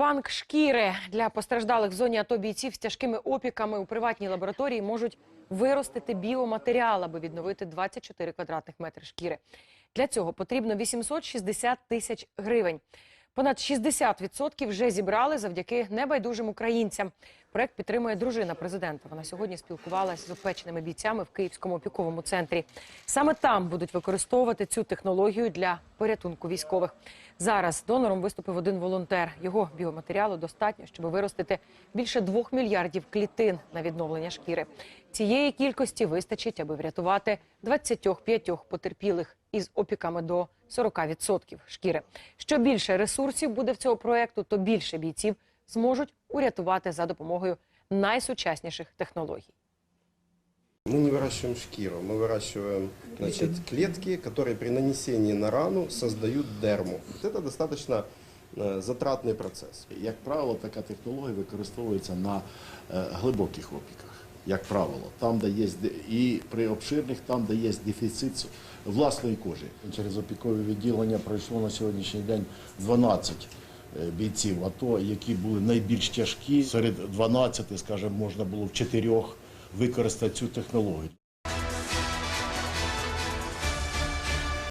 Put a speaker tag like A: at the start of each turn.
A: Банк шкіри для постраждалих в зоні АТО бійців з тяжкими опіками у приватній лабораторії можуть виростити біоматеріал, аби відновити 24 квадратних метри шкіри. Для цього потрібно 860 тисяч гривень. Понад 60% вже зібрали завдяки небайдужим українцям. Проект підтримує дружина президента. Вона сьогодні спілкувалася з опеченими бійцями в Київському опіковому центрі. Саме там будуть використовувати цю технологію для порятунку військових. Зараз донором виступив один волонтер. Його біоматеріалу достатньо, щоб виростити більше двох мільярдів клітин на відновлення шкіри. Цієї кількості вистачить, аби врятувати 25 потерпілих із опіками до 40% шкіри. Що більше ресурсів буде в цього проекту, то більше бійців зможуть урятувати за допомогою найсучасніших технологій.
B: Мы не выращиваем шкиру, мы выращиваем значит, клетки, которые при нанесении на рану создают дерму. Вот Это достаточно э, затратный процесс.
C: Як правило, така технологія використовується на е, глибоких опіках. Як правило, там, де є і при обширних, там, де є дефіцит власної кожи.
D: Через опікові відділення пройшло на сьогоднішній день 12 е, бійців АТО, які були найбільш тяжкі. Серед 12, скажімо, можна було в чотирьох використати цю технологію.